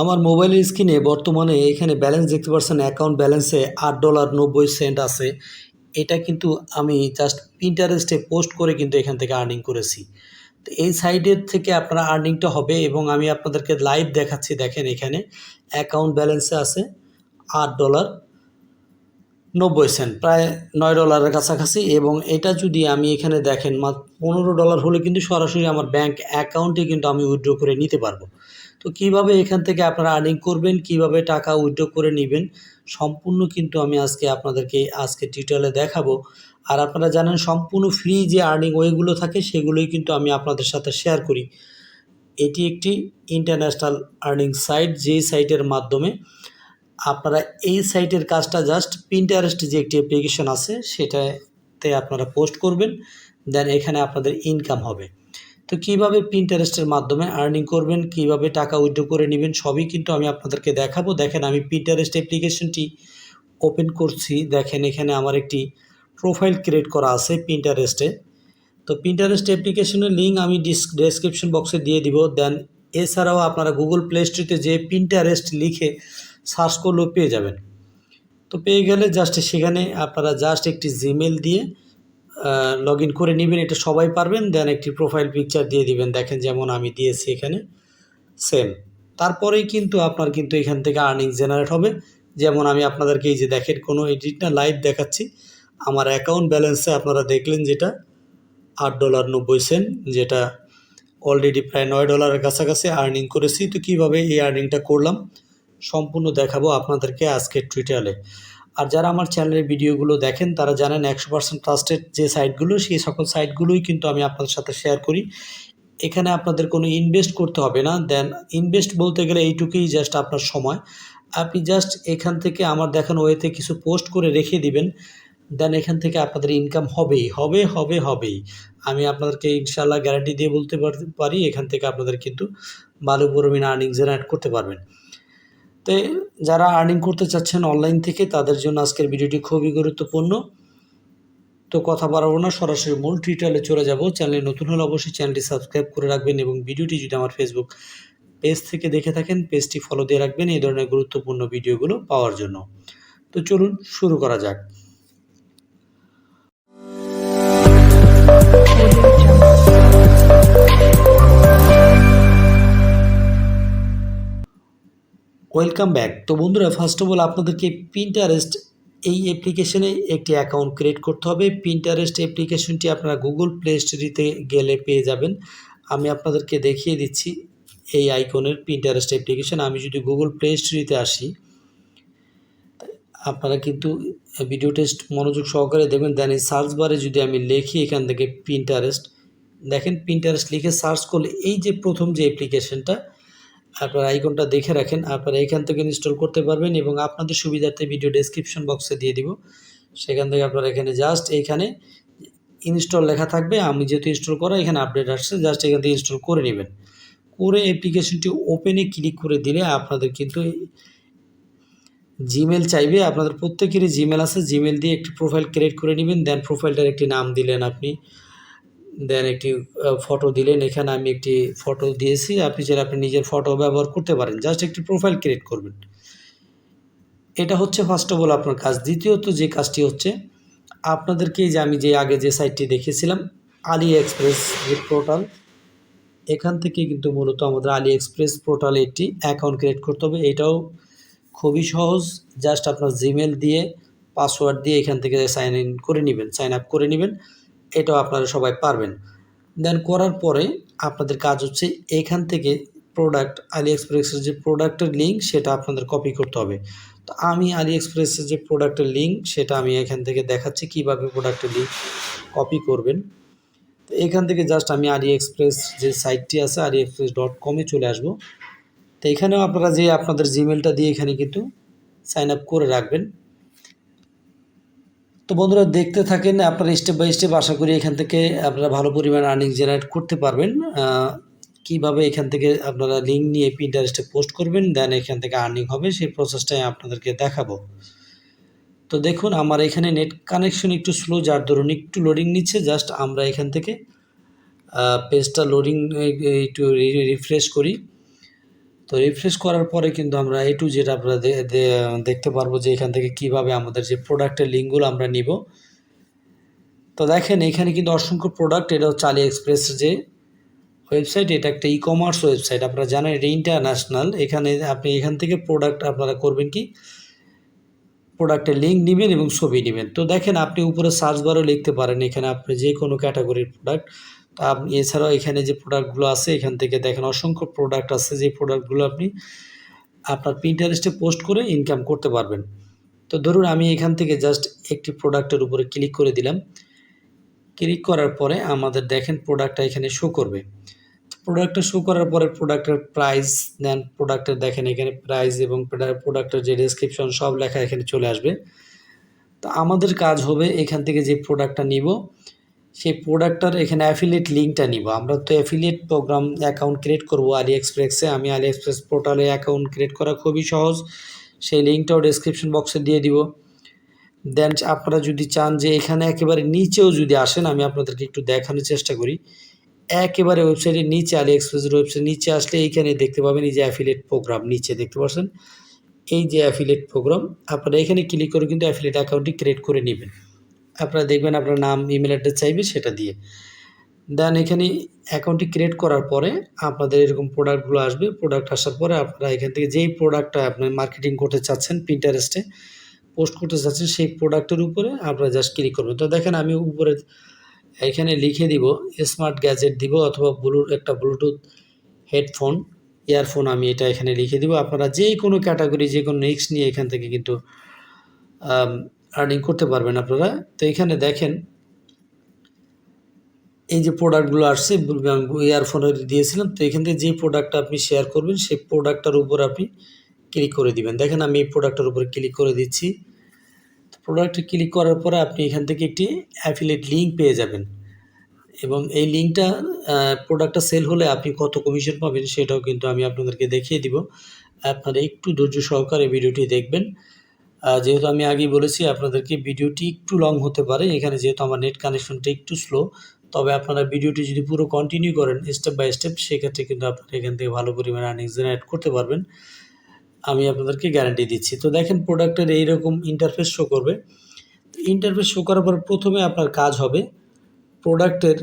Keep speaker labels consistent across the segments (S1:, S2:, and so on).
S1: আমার মোবাইলের স্ক্রিনে বর্তমানে এখানে ব্যালেন্স দেখতে পাচ্ছেন, অ্যাকাউন্ট ব্যালেন্সে আট ডলার নব্বই সেন্ট আছে। এটা কিন্তু আমি জাস্ট পিন্টারেস্টে পোস্ট করে কিন্তু এখান থেকে আর্নিং করেছি। তো এই সাইডের থেকে আপনারা আর্নিংটা হবে এবং আমি আপনাদেরকে লাইভ দেখাচ্ছি, দেখেন এখানে অ্যাকাউন্ট ব্যালেন্সে আছে আট ডলার নব্বই সেন্ট, প্রায় নয় ডলারের কাছাকাছি। এবং এটা যদি আমি এখানে দেখেন, মাত্র পনেরো ডলার হলে কিন্তু সরাসরি আমার ব্যাংক অ্যাকাউন্টে কিন্তু আমি উইথড্র করে নিতে পারব। তো কীভাবে এখান থেকে আপনারা আর্নিং করবেন, কীভাবে টাকা উইথড্র করে নেবেন, সম্পূর্ণ কিন্তু আমি আজকে আপনাদেরকে আজকে টিউটোরিয়ালে দেখাবো। আর আপনারা জানেন সম্পূর্ণ ফ্রি যে আর্নিং ওয়েগুলো থাকে, সেগুলোই কিন্তু আমি আপনাদের সাথে শেয়ার করি। এটি একটি ইন্টারন্যাশনাল আর্নিং সাইট যেই সাইটের মাধ্যমে আপনারা এই সাইটের কাজটা জাস্ট প্রিন্টারেস্ট যে একটি অ্যাপ্লিকেশন আছে, সেটাতে আপনারা পোস্ট করবেন দেন এখানে আপনাদের ইনকাম হবে। তো কীভাবে পিন্টারেস্টের মাধ্যমে আর্নিং করবেন, কীভাবে টাকা উইথড্র করে নেবেন, সবই কিন্তু আমি আপনাদেরকে দেখাবো। দেখেন, আমি পিন্টারেস্ট অ্যাপ্লিকেশনটি ওপেন করছি। দেখেন, এখানে আমার একটি প্রোফাইল ক্রিয়েট করা আছে পিন্টারেস্টে তো পিন্টারেস্ট অ্যাপ্লিকেশনের লিঙ্ক আমি ডেসক্রিপশন বক্সে দিয়ে দিব। দেন এছাড়াও আপনারা গুগল প্লে স্টোরিতে যে পিন্টারেস্ট লিখে সার্চ করলেও পেয়ে যাবেন। তো পেয়ে গেলে জাস্ট সেখানে আপনারা জাস্ট একটি জিমেল দিয়ে লগ ইন করে নেবেন, এটা সবাই পারবেন দেন একটি প্রোফাইল পিকচার দিয়ে দিবেন। দেখেন যেমন আমি দিয়েছি এখানে সেম তারপরেই কিন্তু আপনার কিন্তু এখান থেকে আর্নিং জেনারেট হবে। যেমন আমি আপনাদেরকে এই যে দেখেন, কোনো এডিট না লাইভ দেখাচ্ছি। আমার অ্যাকাউন্ট ব্যালেন্সে আপনারা দেখলেন যেটা, আট ডলার নব্বই সেন্ট যেটা অলরেডি প্রায় নয় ডলারের কাছাকাছি আর্নিং করেছি। তো কীভাবে এই আর্নিংটা করলাম, সম্পূর্ণ দেখাবো আপনাদেরকে আজকের টুইটারে আর যারা আমার চ্যানেলের ভিডিওগুলো দেখেন, তারা জানেন একশো পার্সেন্ট ট্রাস্টেড যে সাইটগুলো সেই সকল সাইটগুলোই কিন্তু আমি আপনাদের সাথে শেয়ার করি। এখানে আপনাদের কোনো ইনভেস্ট করতে হবে না। দেন ইনভেস্ট বলতে গেলে এইটুকুই জাস্ট আপনার সময়। আপনি জাস্ট এখান থেকে আমার দেখানো ওয়েতে কিছু পোস্ট করে রেখে দিবেন। দেন এখান থেকে আপনাদের ইনকাম হবেই, হবে হবে, হবেই। আমি আপনাদেরকে ইনশাল্লাহ গ্যারান্টি দিয়ে বলতে পারি এখান থেকে আপনাদের কিন্তু ভালো পরিমাণে আর্নিং জেনারেট করতে পারবেন। তো যারা আর্নিং করতে চাচ্ছেন অনলাইন থেকে, তাদের জন্য আজকের ভিডিওটি খুবই গুরুত্বপূর্ণ। তো কথা বাড়াবো না, সরাসরি মূল টিউটোরিয়ালে চলে যাব। চ্যানেলে নতুন হলে অবশ্যই চ্যানেলটি সাবস্ক্রাইব করে রাখবেন এবং ভিডিওটি যদি আমার ফেসবুক পেজ থেকে দেখে থাকেন পেজটি ফলো দিয়ে রাখবেন এই ধরনের গুরুত্বপূর্ণ ভিডিওগুলো পাওয়ার জন্য। তো চলুন শুরু করা যাক। ওয়েলকাম ব্যাক তো বন্ধুরা ফার্স্ট অফ অল আপনাদেরকে পিন্টারেস্ট এই অ্যাপ্লিকেশনে একটি অ্যাকাউন্ট ক্রিয়েট করতে হবে। পিন্টারেস্ট অ্যাপ্লিকেশনটি আপনারা গুগল প্লে স্টোরিতে গেলে পেয়ে যাবেন। আমি আপনাদেরকে দেখিয়ে দিচ্ছি এই আইকনের পিন্টারেস্ট অ্যাপ্লিকেশন আমি যদি গুগল প্লে স্টোরিতে আসি, আপনারা কিন্তু ভিডিও টেস্ট মনোযোগ সহকারে দেখবেন। দেন এই সার্চ বারে যদি আমি লিখি, এখান থেকে পিন্টারেস্ট দেখেন পিন্টারেস্ট লিখে সার্চ করলে এই যে প্রথম যে অ্যাপ্লিকেশনটা আপনারা আইকনটা দেখে রাখেন, আপনারা এখান থেকে ইনস্টল করতে পারবেন এবং আপনাদের সুবিধার্থে ভিডিও ডেসক্রিপশন বক্সে দিয়ে দিব। সেখান থেকে আপনারা এখানে জাস্ট এইখানে ইনস্টল লেখা থাকবে, আমি যেহেতু ইনস্টল করা, এখানে আপডেট আসছে জাস্ট এখান থেকে ইনস্টল করে নেবেন। করে অ্যাপ্লিকেশনটি ওপেনে ক্লিক করে দিলে আপনাদের কিন্তু জিমেল চাইবে, আপনাদের প্রত্যেকেরই জিমেল আছে জিমেল দিয়ে একটি প্রোফাইল ক্রিয়েট করে নেবেন দেন প্রোফাইলটার একটি নাম দিলেন আপনি। দেন একটি ফটো দিলেন। এখানে আমি একটি ফটো দিয়েছি। আপনি চাইলে আপনি নিজের ফটো ব্যবহার করতে পারেন। জাস্ট একটি প্রোফাইল ক্রিয়েট করবেন। এটা হচ্ছে ফার্স্ট অফ অল আপনার কাজ। দ্বিতীয়ত যে কাজটি হচ্ছে, আপনাদেরকে যে আমি যে আগে যে সাইটটি দেখিয়েছিলাম আলি এক্সপ্রেস পোর্টাল এখান থেকে কিন্তু মূলত আমাদের আলি এক্সপ্রেস পোর্টালে একটি অ্যাকাউন্ট ক্রিয়েট করতে হবে। এটাও খুবই সহজ। জাস্ট আপনার জিমেল দিয়ে পাসওয়ার্ড দিয়ে এখান থেকে সাইন ইন করে নেবেন। সাইন আপ করে নেবেন। এটাও আপনারা সবাই পারবেন। দেন করার পরে আপনাদের কাজ হচ্ছে এখান থেকে প্রোডাক্ট আলি এক্সপ্রেসের যে প্রোডাক্টের লিঙ্ক সেটা আপনাদের কপি করতে হবে। তো আমি আলি এক্সপ্রেসের যে প্রোডাক্টের লিঙ্ক সেটা আমি এখান থেকে দেখাচ্ছি কীভাবে প্রোডাক্টের লিঙ্ক কপি করবেন। তো এখান থেকে জাস্ট আমি আলি এক্সপ্রেস যে সাইটটি আছে আলি এক্সপ্রেস ডট কমে চলে আসব। তো এখানেও আপনারা যে আপনাদের জিমেলটা দিয়ে এখানে কিন্তু সাইন আপ করে রাখবেন। তো বন্ধুরা দেখতে থাকেন, আপনারা স্টেপ বাই স্টেপ আশা করি এখান থেকে আপনারা ভালো পরিমাণ আর্নিং জেনারেট করতে পারবেন। কীভাবে এখান থেকে আপনারা লিঙ্ক নিয়ে পিন্টারেস্টে পোস্ট করবেন দেন এখান থেকে আর্নিং হবে, সেই প্রসেসটাই আপনাদেরকে দেখাবো। তো দেখুন, আমার এখানে নেট কানেকশন একটু স্লো যার ধরুন একটু লোডিং নিচ্ছে জাস্ট আমরা এখান থেকে পেজটা লোডিং একটু রিফ্রেশ করি। তো রিফ্রেশ করার পরে কিন্তু আমরা এ টু জেড দে- দেখতে পারব যে এখান থেকে কীভাবে আমাদের যে প্রোডাক্টের লিঙ্কগুলো আমরা নিব। তো দেখেন, এখানে কিন্তু অসংখ্য প্রোডাক্ট এটা হচ্ছে আলি এক্সপ্রেস যে ওয়েবসাইট এটা একটা ই কমার্স ওয়েবসাইট আপনারা জানেন এটা ইন্টারন্যাশনাল এখানে আপনি এখান থেকে প্রোডাক্ট আপনারা করবেন কি? প্রোডাক্টের লিঙ্ক নেবেন এবং ছবি নেবেন। তো দেখেন, আপনি উপরে সার্চ বারও লিখতে পারেন, এখানে আপনি যে কোনো ক্যাটাগরির প্রোডাক্ট এছাড়াও এখানে যে প্রোডাক্টগুলো আছে, এখান থেকে দেখেন অসংখ্য প্রোডাক্ট আছে, যে প্রোডাক্টগুলো আপনি আপনার প্রিন্টারেস্টে পোস্ট করে ইনকাম করতে পারবেন। তো ধরুন আমি এখান থেকে জাস্ট একটি প্রোডাক্টের উপরে ক্লিক করে দিলাম। ক্লিক করার পরে আমাদের দেখেন প্রোডাক্টটা এখানে শো করবে। প্রোডাক্টটা শো করার পরে প্রোডাক্টের প্রাইস দেন প্রোডাক্টের দেখেন এখানে প্রাইস এবং প্রোডাক্টের যে ডেসক্রিপশন সব লেখা এখানে চলে আসবে। তো আমাদের কাজ হবে এখান থেকে যে প্রোডাক্টটা নিব সেই প্রোডাক্টটার এখানে অ্যাফিলিয়েট লিঙ্কটা নিব। আমরা তো অ্যাফিলিয়েট প্রোগ্রাম অ্যাকাউন্ট ক্রিয়েট করব আলি এক্সপ্রেসে আমি আলি এক্সপ্রেস পোর্টালে অ্যাকাউন্ট ক্রিয়েট করা খুবই সহজ। সেই লিঙ্কটাও ডেসক্রিপশন বক্সে দিয়ে দিব। দেন আপনারা যদি চান যে এখানে একেবারে নিচেও যদি আসেন, আমি আপনাদেরকে একটু দেখানোর চেষ্টা করি। একেবারে ওয়েবসাইটের নিচে আলি এক্সপ্রেসের ওয়েবসাইট নিচে আসলে এইখানে দেখতে পাবেন এই যে অ্যাফিলিয়েট প্রোগ্রাম নিচে দেখতে পাচ্ছেন। এই যে অ্যাফিলিয়েট প্রোগ্রাম আপনারা এখানে ক্লিক করে কিন্তু অ্যাফিলিয়েট অ্যাকাউন্টটি ক্রিয়েট করে নেবেন। আপনারা দেখবেন আপনার নাম ইমেল অ্যাড্রেস চাইবে সেটা দিয়ে। দেন এখানে অ্যাকাউন্টটি ক্রিয়েট করার পরে আপনাদের এরকম প্রোডাক্টগুলো আসবে। প্রোডাক্ট আসার পরে আপনারা এখান থেকে যেই প্রোডাক্টটা আপনি মার্কেটিং করতে চাচ্ছেন প্রিন্টারেস্টে পোস্ট করতে চাচ্ছেন, সেই প্রোডাক্টের উপরে আপনারা জাস্ট ক্লিক করবেন। তো দেখেন আমি উপরে এখানে লিখে দিব স্মার্ট গ্যাজেট দিব অথবা ব্লু একটা ব্লুটুথ হেডফোন ইয়ারফোন আমি এটা এখানে লিখে দিব। আপনারা যে কোনো ক্যাটাগরি যে কোনো নেক্সট নিয়ে এখান থেকে কিন্তু আর্নিং করতে পারবেন আপনারা। তো এখানে দেখেন, এই যে প্রোডাক্টগুলো আসছে ইয়ারফোনে দিয়েছিলাম, তো এখান থেকে যে প্রোডাক্টটা আপনি শেয়ার করবেন, সেই প্রোডাক্টটার উপর আপনি ক্লিক করে দিবেন। দেখেন আমি এই প্রোডাক্টটার উপরে ক্লিক করে দিচ্ছি। প্রোডাক্টে ক্লিক করার পরে আপনি এখান থেকে একটি অ্যাফিলেট লিঙ্ক পেয়ে যাবেন। এবং এই লিঙ্কটা প্রোডাক্টটা সেল হলে আপনি কত কমিশন পাবেন সেটাও কিন্তু আমি আপনাদেরকে দেখিয়ে দিব। আপনারা একটু ধৈর্য সহকারে ভিডিওটি দেখবেন। যেহেতু আমি আগেই বলেছি আপনাদেরকে ভিডিওটি একটু লং হতে পারে, এখানে যেহেতু আমার নেট কানেকশনটা একটু স্লো তবে আপনারা ভিডিওটি যদি পুরো কন্টিনিউ করেন স্টেপ বাই স্টেপ সেক্ষেত্রে কিন্তু আপনারা এখান থেকে ভালো পরিমাণে আর্নিং জেনারেট করতে পারবেন। আমি আপনাদেরকে গ্যারান্টি দিচ্ছি। তো দেখেন প্রোডাক্টের এইরকম ইন্টারফেস শো করবে। ইন্টারফেস শো করার পর প্রথমে আপনার কাজ হবে প্রোডাক্টের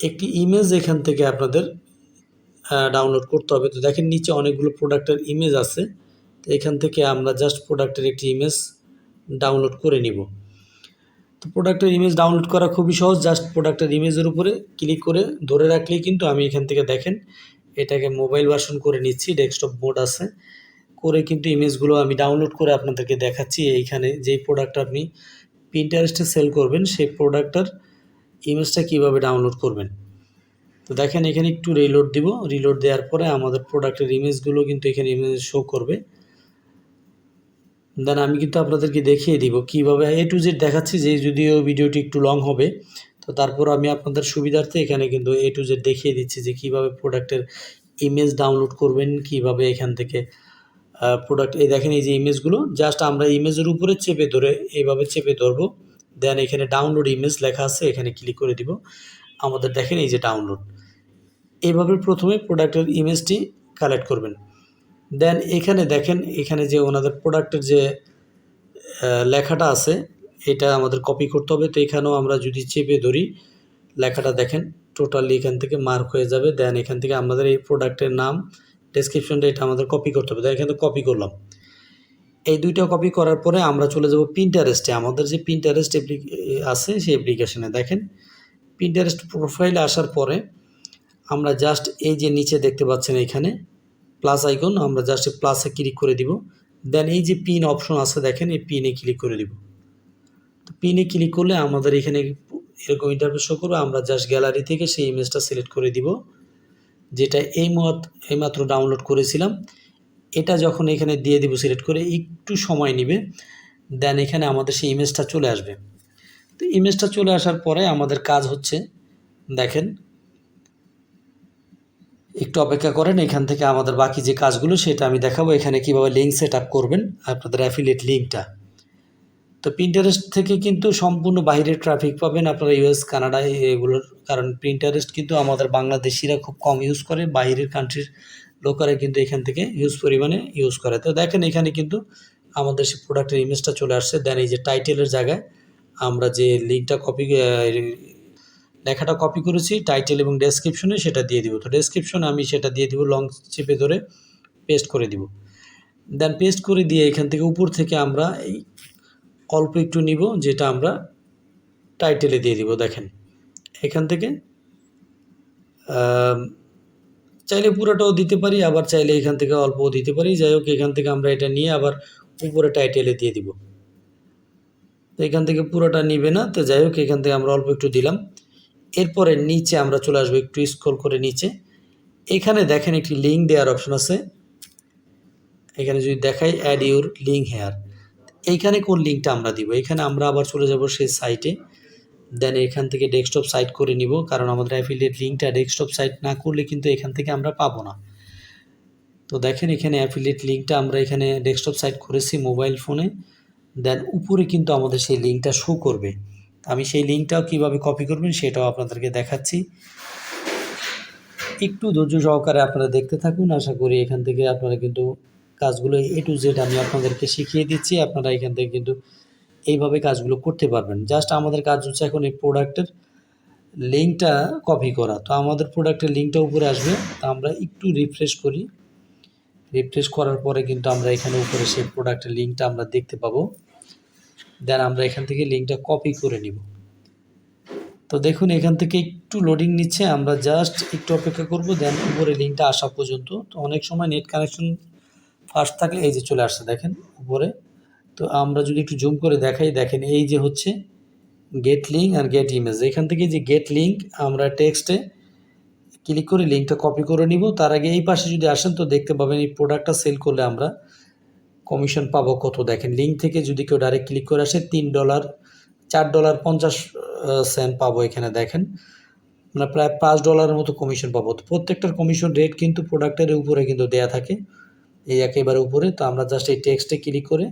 S1: একটি ইমেজ এখান থেকে আপনাদের ডাউনলোড করতে হবে। তো দেখেন নিচে অনেকগুলো প্রোডাক্টের ইমেজ আছে। তো এখান থেকে আমরা জাস্ট প্রোডাক্টের একটি ইমেজ ডাউনলোড করে নিব। তো প্রোডাক্টের ইমেজ ডাউনলোড করা খুবই সহজ জাস্ট প্রোডাক্টের ইমেজের উপরে ক্লিক করে ধরে রাখলেই কিন্তু আমি এখান থেকে দেখেন, এটাকে মোবাইল ভার্সন করে নিচ্ছি ডেস্কটপ মোড আছে। করে কিন্তু ইমেজগুলো আমি ডাউনলোড করে আপনাদেরকে দেখাচ্ছি, এইখানে যেই প্রোডাক্ট আপনি প্রিন্টারেস্টে সেল করবেন, সেই প্রোডাক্টটার ইমেজটা কীভাবে ডাউনলোড করবেন। তো দেখেন এখানে একটু রিলোড দিব রিলোড দেওয়ার পরে আমাদের প্রোডাক্টের ইমেজগুলো কিন্তু এখানে ইমেজ শো করবে। দেন আমি কিন্তু আপনাদেরকে দেখিয়ে দিব। কীভাবে এ টু জেড দেখাচ্ছি যে যদিও ভিডিওটি একটু লং হবে, তো তারপর আমি আপনাদের সুবিধার্থে এখানে কিন্তু এ টু জেড দেখিয়ে দিচ্ছি যে কীভাবে প্রোডাক্টের ইমেজ ডাউনলোড করবেন, কীভাবে এখান থেকে প্রোডাক্ট এই দেখেন এই যে ইমেজগুলো জাস্ট আমরা ইমেজের উপরে চেপে ধরে এইভাবে চেপে ধরবো দেন এখানে ডাউনলোড ইমেজ লেখা আছে, এখানে ক্লিক করে দিব। আমাদের দেখেন এই যে ডাউনলোড এইভাবে প্রথমে প্রোডাক্টের ইমেজটি কালেক্ট করবেন। দেন এখানে দেখেন, এখানে যে ওনাদের প্রোডাক্টের যে লেখাটা আছে, এটা আমাদের কপি করতে হবে। তো এখানেও আমরা যদি চেপে ধরি, লেখাটা দেখেন টোটালি এখান থেকে মার্ক হয়ে যাবে। দেন এখান থেকে আমাদের এই প্রোডাক্টের নাম ডেসক্রিপশনটা এটা আমাদের কপি করতে হবে। এখান থেকে কপি করলাম। এই দুইটা কপি করার পরে আমরা চলে যাব প্রিন্টারেস্টে আমাদের যে প্রিন্টারেস্ট আছে সেই অ্যাপ্লিকেশনে দেখেন প্রিন্টারেস্ট প্রোফাইলে আসার পরে আমরা জাস্ট এই যে নিচে দেখতে পাচ্ছেন এখানে প্লাস আইকন আমরা জাস্ট প্লাসে ক্লিক করে দিব। দেন এই যে পিন অপশন আছে দেখেন, এই পিনে ক্লিক করে দিব। তো পিনে ক্লিক করলে আমাদের এখানে এরকম ইন্টারভিউ শো করবে, আমরা জাস্ট গ্যালারি থেকে সেই ইমেজটা সিলেক্ট করে দিব। যেটা এই মত এইমাত্র ডাউনলোড করেছিলাম। এটা যখন এখানে দিয়ে দিব সিলেক্ট করে, একটু সময় নেবে। দেন এখানে আমাদের সেই ইমেজটা চলে আসবে। তো ইমেজটা চলে আসার পরে আমাদের কাজ হচ্ছে, দেখেন একটু অপেক্ষা করেন, এখান থেকে আমাদের বাকি যে কাজগুলো সেটা আমি দেখাবো। এখানে কীভাবে লিঙ্ক সেট আপ করবেন, আপনাদের অ্যাফিলিয়েট লিঙ্কটা তো প্রিন্টারেস্ট থেকে কিন্তু সম্পূর্ণ বাইরের ট্রাফিক পাবেন আপনারা ইউএস কানাডা এগুলোর। কারণ প্রিন্টারেস্ট কিন্তু আমাদের বাংলাদেশিরা খুব কম ইউজ করে, বাইরের কান্ট্রির লোকেরা কিন্তু এখান থেকে ইউজ পরিমাণে ইউজ করে। তো দেখেন এখানে কিন্তু আমাদের সেই প্রোডাক্টের ইমেজটা চলে আসছে। দেন এই যে টাইটেলের জায়গায় আমরা যে লিঙ্কটা কপি লেখাটা কপি করেছি টাইটেল এবং ডেসক্রিপশনে সেটা দিয়ে দিব। তো ডেসক্রিপশনে আমি সেটা দিয়ে দিব লং চেপে ধরে পেস্ট করে দিব। দেন পেস্ট করে দিয়ে এখান থেকে উপর থেকে আমরা এই অল্প একটু নিব, যেটা আমরা টাইটেলে দিয়ে দিব, দেখেন। এখান থেকে চাইলে পুরোটাও দিতে পারি, আবার চাইলে এখান থেকে অল্পও দিতে পারি। যাই হোক, এখান থেকে আমরা এটা নিয়ে আবার উপরে টাইটেলে দিয়ে দিব। তো এখান থেকে পুরোটা নিবে না। তো যাই হোক, এখান থেকে আমরা অল্প একটু দিলাম। এরপরে নিচে আমরা চলে আসব একটু স্ক্রল করে নিচে। এখানে দেখেন একটি লিঙ্ক দেওয়ার অপশন আছে। এখানে যদি দেখাই অ্যাড ইউর লিঙ্ক হেয়ার এইখানে কোন লিঙ্কটা আমরা দিব? এখানে আমরা আবার চলে যাব সেই সাইটে দেন এখান থেকে ডেস্কটপ সাইট করে নিব, কারণ আমাদের অ্যাফিলিয়েট লিঙ্কটা ডেস্কটপ সাইট না করলে কিন্তু এখান থেকে আমরা পাবো না। তো দেখেন এখানে অ্যাফিলিয়েট লিঙ্কটা আমরা এখানে ডেস্কটপ সাইট করেছি মোবাইল ফোনে দেন উপরে কিন্তু আমাদের সেই লিঙ্কটা শো করবে। আমি সেই লিঙ্কটাও কীভাবে কপি করবেন সেটাও আপনাদেরকে দেখাচ্ছি। একটু ধৈর্য সহকারে আপনারা দেখতে থাকুন, আশা করি এখান থেকে আপনারা কিন্তু কাজগুলো এ টু জেড আমি আপনাদেরকে শিখিয়ে দিচ্ছি, আপনারা এখান থেকে কিন্তু এইভাবে কাজগুলো করতে পারবেন। জাস্ট আমাদের কাজ হচ্ছে এখন এই প্রোডাক্টের লিঙ্কটা কপি করা। তো আমাদের প্রোডাক্টের লিঙ্কটা উপরে আসবে, তা আমরা একটু রিফ্রেশ করি। রিফ্রেশ করার পরে কিন্তু আমরা এখানে উপরে সেই প্রোডাক্টের লিঙ্কটা আমরা দেখতে পাবো। দেন আমরা এখান থেকে লিঙ্কটা কপি করে নিব। তো দেখুন, এখান থেকে একটু লোডিং নিচ্ছে, আমরা জাস্ট একটু অপেক্ষা করব দেন উপরে লিঙ্কটা আসা পর্যন্ত। তো অনেক সময় নেট কানেকশন ফাস্ট থাকলে এই যে চলে আসছে, দেখেন উপরে। তো আমরা যদি একটু জুম করে দেখাই, দেখেন এই যে হচ্ছে গেট লিঙ্ক আর গেট ইমেজ এখান থেকে যে গেট লিঙ্ক আমরা টেক্সটে ক্লিক করে লিঙ্কটা কপি করে নিব। তার আগে এই পাশে যদি আসেন, তো দেখতে পাবেন এই প্রোডাক্টটা সেল করলে আমরা কমিশন পাবো কত? দেখেন লিঙ্ক থেকে যদি কেউ ডাইরেক্ট ক্লিক করে আসে, তিন ডলার চার ডলার পঞ্চাশ সেন্ট পাবো এখানে, দেখেন। আমরা প্রায় পাঁচ ডলারের মতো কমিশন পাবো। তো প্রত্যেকটার কমিশন রেট কিন্তু প্রোডাক্টের উপরে কিন্তু দেয়া থাকে, এই একেবারে উপরে। তো আমরা জাস্ট এই টেক্সটে ক্লিক করে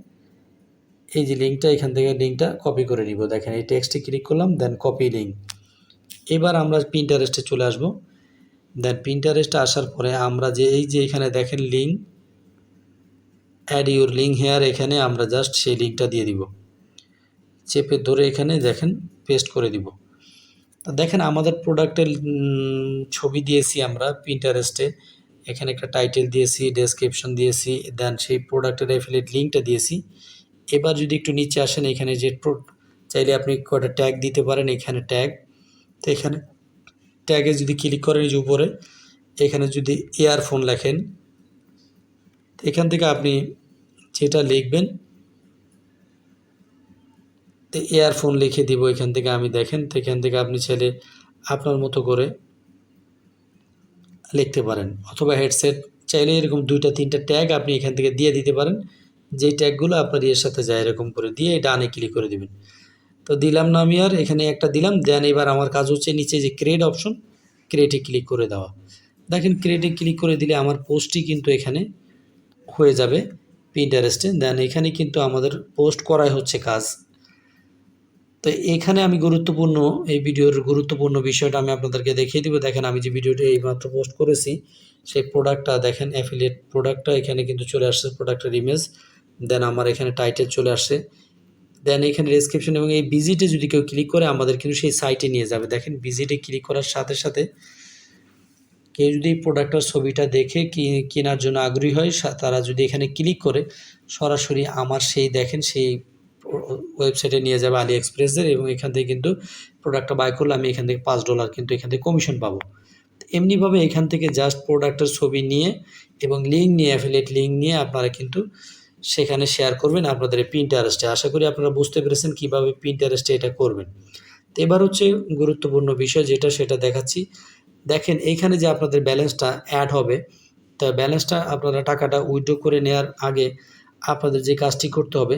S1: এই যে লিঙ্কটা এখান থেকে লিঙ্কটা কপি করে নিব। দেখেন, এই টেক্সটে ক্লিক করলাম দেন কপি লিঙ্ক এবার আমরা প্রিন্টারেস্টে চলে আসব। দেন প্রিন্টারেস্টে আসার পরে আমরা যে, এই যে এখানে দেখেন link add your link here এখানে আমরা জাস্ট সেই লিঙ্কটা দিয়ে দিব। চেপে ধরে এখানে দেখেন পেস্ট করে দিব। তো দেখেন আমাদের প্রোডাক্টের ছবি দিয়েছি আমরা প্রিন্টারেস্টে এখানে একটা টাইটেল দিয়েছি ডেসক্রিপশন দিয়েছি দেন সেই প্রোডাক্টের অ্যাফিলিয়েট লিঙ্কটা দিয়েছি। এবার যদি একটু নিচে আসেন, এখানে যে চাইলে আপনি কটা ট্যাগ দিতে পারেন, এখানে ট্যাগ তো এখানে ট্যাগে যদি ক্লিক করেন যে উপরে, এখানে যদি ইয়ারফোন লেখেন এখান থেকে আপনি যেটা লিখবেন, তো ইয়ারফোন লিখে দিব, এখান থেকে আমি দেখেন, তো এখান থেকে আপনি ছেলে আপনার মতো করে লিখতে পারেন। অথবা হেডসেট চাইলে এরকম দুইটা, তিনটা ট্যাগ আপনি এখান থেকে দিয়ে দিতে পারেন। যেই ট্যাগগুলো আপনার ইয়ের সাথে যায়, এরকম করে দিয়ে ডানে ক্লিক করে দিবেন। তো দিলাম না আমি আর, এখানে একটা দিলাম দেন এবার আমার কাজ হচ্ছে নিচে যে ক্রিয়েট অপশন ক্রিয়েটে ক্লিক করে দেওয়া। দেখেন ক্রিয়েটে ক্লিক করে দিলে আমার পোস্টটি কিন্তু এখানে হয়ে যাবে পিন্টারেস্টে দেন এখানে কিন্তু আমাদের পোস্ট করাই হচ্ছে কাজ। তো এখানে আমি গুরুত্বপূর্ণ, এই ভিডিওর গুরুত্বপূর্ণ বিষয়টা আমি আপনাদেরকে দেখিয়ে দিব। দেখেন আমি যে ভিডিওটি এইমাত্র পোস্ট করেছি, সেই প্রোডাক্টটা দেখেন অ্যাফিলিয়েট প্রোডাক্টটা এখানে কিন্তু চলে আসছে প্রোডাক্টের ইমেজ দেন আমার এখানে টাইটেল চলে আসছে। দেন এখানে ডেসক্রিপশন এবং এই ভিজিটে যদি কেউ ক্লিক করে, আমাদের কিন্তু সেই সাইটে নিয়ে যাবে। দেখেন ভিজিটে ক্লিক করার সাথে সাথে কেউ যদি এই প্রোডাক্টের ছবিটা দেখে কেনার জন্য আগ্রহী হয় তারা যদি এখানে ক্লিক করে, সরাসরি আমার সেই দেখেন, সেই ওয়েবসাইটে নিয়ে যাবে আলি এক্সপ্রেসের এবং এখান থেকে কিন্তু প্রোডাক্টটা বাই করলে আমি এখান থেকে পাঁচ ডলার কিন্তু এখান থেকে কমিশন পাবো। এমনিভাবে এখান থেকে জাস্ট প্রোডাক্টের ছবি নিয়ে এবং লিঙ্ক নিয়ে অ্যাফিলেট লিঙ্ক নিয়ে আপনারা কিন্তু সেখানে শেয়ার করবেন আপনাদের এই পিন্টারেস্টে আশা করি আপনারা বুঝতে পেরেছেন কীভাবে পিন্টারেস্টে এটা করবেন। এবার হচ্ছে গুরুত্বপূর্ণ বিষয় যেটা, সেটা দেখাচ্ছি। দেখেন এইখানে যে আপনাদের ব্যালেন্সটা অ্যাড হবে, তা ব্যালেন্সটা আপনারা টাকাটা উইথড্র করে নেওয়ার আগে আপনাদের যে কাজটি করতে হবে,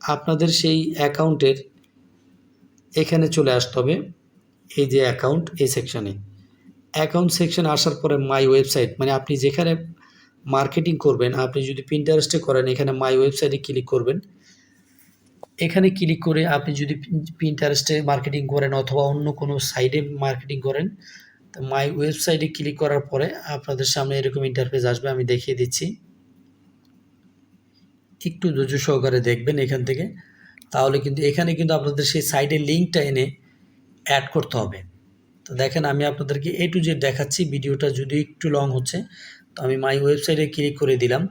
S1: আপনাদের সেই অ্যাকাউন্টের এখানে চলে আসতে হবে, এই যে অ্যাকাউন্ট এই সেকশানে অ্যাকাউন্ট সেকশন আসার পরে মাই ওয়েবসাইট মানে আপনি যেখানে মার্কেটিং করবেন, আপনি যদি পিন্টারেস্টে করেন, এখানে মাই ওয়েবসাইটে ক্লিক করবেন। এখানে ক্লিক করে আপনি যদি পিন্টারেস্টে মার্কেটিং করেন অথবা অন্য কোনো সাইডে মার্কেটিং করেন তো মাই ওয়েবসাইটে ক্লিক করার পরে আপনাদের সামনে এরকম ইন্টারফেস আসবে, আমি দেখিয়ে দিচ্ছি। একটু ধৈর্য সহকারে দেখবেন এখান থেকে। তাহলে কিন্তু এখানে কিন্তু আপনাদের সেই সাইডের লিঙ্কটা এনে অ্যাড করতে হবে। তো দেখেন, আমি আপনাদেরকে এ টু জেড দেখাচ্ছি, ভিডিওটা যদি একটু লং হচ্ছে, তো আমি মাই ওয়েবসাইটে ক্লিক করে দিলাম।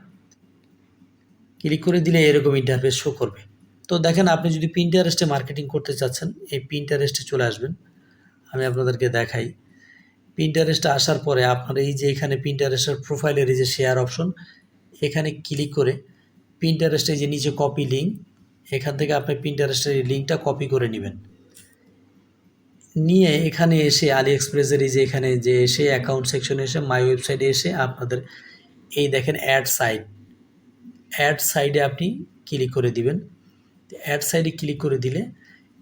S1: ক্লিক করে দিলে এরকম ইন্টারফেস শো করবে। তো দেখেন, আপনি যদি প্রিন্টারেস্টে মার্কেটিং করতে চাচ্ছেন, এই প্রিন্টারেস্টে চলে আসবেন। আমি আপনাদেরকে দেখাই। পিন্টারেস্টে আসার পরে আপনার এই যে এখানে পিন্টারেস্টের প্রোফাইলের এই যে শেয়ার অপশন এখানে ক্লিক করে পিন্টারেস্টে যে নিচে কপি লিঙ্ক এখান থেকে আপনি পিন্টারেস্টের এই লিঙ্কটা কপি করে নেবেন। নিয়ে এখানে এসে আলি এক্সপ্রেসের এই যে এখানে যে এসে অ্যাকাউন্ট সেকশনে এসে মাই ওয়েবসাইটে এসে আপনাদের এই দেখেন অ্যাড সাইট অ্যাড সাইডে আপনি ক্লিক করে দিবেন। অ্যাড সাইডে ক্লিক করে দিলে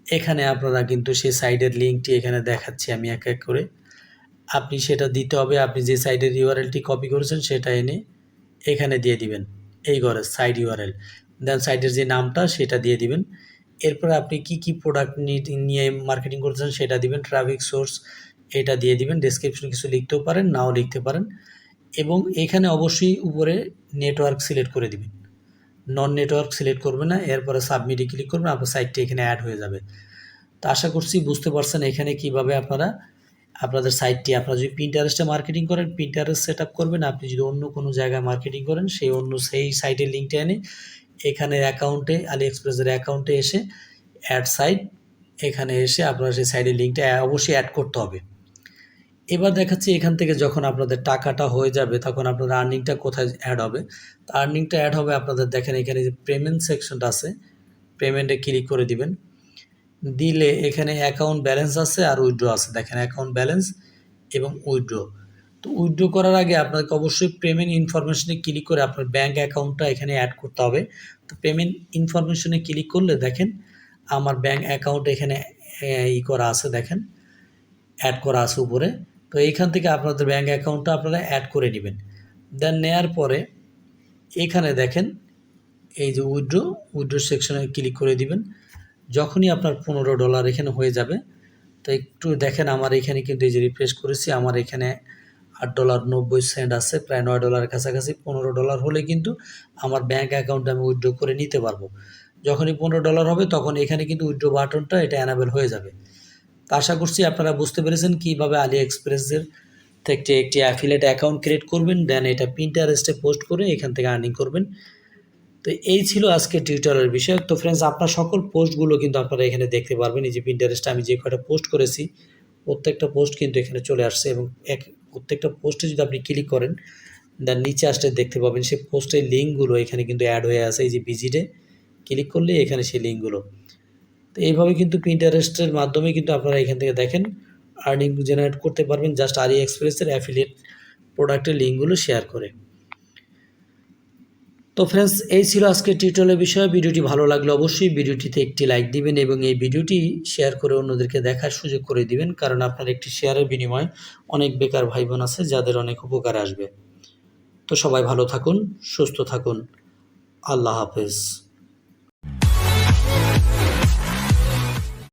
S1: এখানে আপনারা কিন্তু সেই সাইডের লিঙ্কটি এখানে দেখাচ্ছি আমি এক এক করে। আপনি সেটা দিতে হবে, আপনি যে সাইডের ইউআরএলটি কপি করেছেন সেটা এনে এখানে দিয়ে দিবেন, এই ঘরে সাইড ইউআরএল দেন সাইডের যে নামটা সেটা দিয়ে দিবেন। এরপরে আপনি কি কি প্রোডাক্ট নিয়ে মার্কেটিং করছেন সেটা দিবেন ট্রাফিক সোর্স এটা দিয়ে দিবেন ডেসক্রিপশনে কিছু লিখতেও পারেন, নাও লিখতে পারেন। এবং এখানে অবশ্যই উপরে নেটওয়ার্ক সিলেক্ট করে দিবেন। নন নেটওয়ার্ক সিলেক্ট করবেন না, এরপরে সাবমিটে ক্লিক করবেন, আপনার সাইটটি এখানে অ্যাড হয়ে যাবে। তো আশা করছি বুঝতে পারছেন এখানে কীভাবে আপনারা আপনাদের সাইটটি আপনারা যদি পিন্টারেস্টে মার্কেটিং করেন পিন্টারেস্ট সেট আপ করবেন, আপনি যদি অন্য কোনো জায়গায় মার্কেটিং করেন, সেই অন্য, সেই সাইটের লিঙ্কটা এনে এখানে অ্যাকাউন্টে আলি এক্সপ্রেসের অ্যাকাউন্টে এসে অ্যাড সাইট এখানে এসে আপনারা সেই সাইডের লিঙ্কটা অবশ্যই অ্যাড করতে হবে। এবার দেখাচ্ছি এখান থেকে যখন আপনাদের টাকাটা হয়ে যাবে, তখন আপনাদের আর্নিংটা কোথায় অ্যাড হবে। তো আর্নিংটা অ্যাড হবে আপনাদের দেখেন এখানে যে পেমেন্ট সেকশনটা আছে পেমেন্টে ক্লিক করে দিবেন। দিলে এখানে অ্যাকাউন্ট ব্যালেন্স আছে আর উইথড্র আছে। দেখেন অ্যাকাউন্ট ব্যালেন্স এবং উইথড্র তো উইথড্র করার আগে আপনাকে অবশ্যই পেমেন্ট ইনফরমেশনে ক্লিক করে আপনার ব্যাঙ্ক অ্যাকাউন্টটা এখানে অ্যাড করতে হবে। তো পেমেন্ট ইনফরমেশনে ক্লিক করলে দেখেন আমার ব্যাঙ্ক অ্যাকাউন্ট এখানে ই করা আছে দেখেন অ্যাড করা আছে উপরে। তো এইখান থেকে আপনাদের ব্যাঙ্ক অ্যাকাউন্টটা আপনারা অ্যাড করে নেবেন। দেন নেয়ার পরে এখানে দেখেন এই যে উইড্রো উইড্রো সেকশনে ক্লিক করে দিবেন। যখনই আপনার পনেরো ডলার এখানে হয়ে যাবে, তো একটু দেখেন আমার এখানে কিন্তু এই যে রিফ্রেশ করেছি, আমার এখানে আট ডলার নব্বই সেন্ট আছে, প্রায় নয় ডলারের কাছাকাছি পনেরো ডলার হলে কিন্তু আমার ব্যাঙ্ক অ্যাকাউন্টে আমি উইড্রো করে নিতে পারব। যখনই পনেরো ডলার হবে তখন এখানে কিন্তু উইড্রো বাটনটা এটা অ্যানাবেল হয়ে যাবে। তো আশা করছি আপনারা বুঝতে পেরেছেন কীভাবে আলি এক্সপ্রেসের থেকে একটি অ্যাফিলেট অ্যাকাউন্ট ক্রিয়েট করবেন দেন এটা পিন্টারেস্টে পোস্ট করে এখান থেকে আর্নিং করবেন। তো এই ছিল আজকে টিউটোরিয়ালের বিষয়। তো ফ্রেন্ডস আপনার সকল পোস্টগুলো কিন্তু আপনারা এখানে দেখতে পারবেন। এই যে পিন্টারেস্টে আমি যে কয়টা পোস্ট করেছি, প্রত্যেকটা পোস্ট কিন্তু এখানে চলে আসছে এবং এক, প্রত্যেকটা পোস্টে যদি আপনি ক্লিক করেন দেন নিচে আসলে দেখতে পাবেন সেই পোস্টের লিঙ্কগুলো এখানে কিন্তু অ্যাড হয়ে আছে। এই যে ভিজিটে ক্লিক করলে এখানে সেই লিঙ্কগুলো তো এইভাবে কিন্তু পিন্টারেস্টের মাধ্যমে কিন্তু আপনারা এখান থেকে দেখেন আর্নিং জেনারেট করতে পারবেন। জাস্ট আরি এক্সপ্রেসের অ্যাফিলিয়েট প্রোডাক্টের লিঙ্কগুলো শেয়ার করে। তো ফ্রেন্ডস এই ছিল আজকে টিউটোরিয়ালের বিষয়ে। ভিডিওটি ভালো লাগলে অবশ্যই ভিডিওটিতে একটি লাইক দিবেন এবং এই ভিডিওটি শেয়ার করে অন্যদেরকে দেখার সুযোগ করে দিবেন, কারণ আপনার একটি শেয়ারের বিনিময়ে অনেক বেকার ভাই বোন আছে যাদের অনেক উপকার আসবে। তো সবাই ভালো থাকুন, সুস্থ থাকুন। আল্লাহ হাফেজ।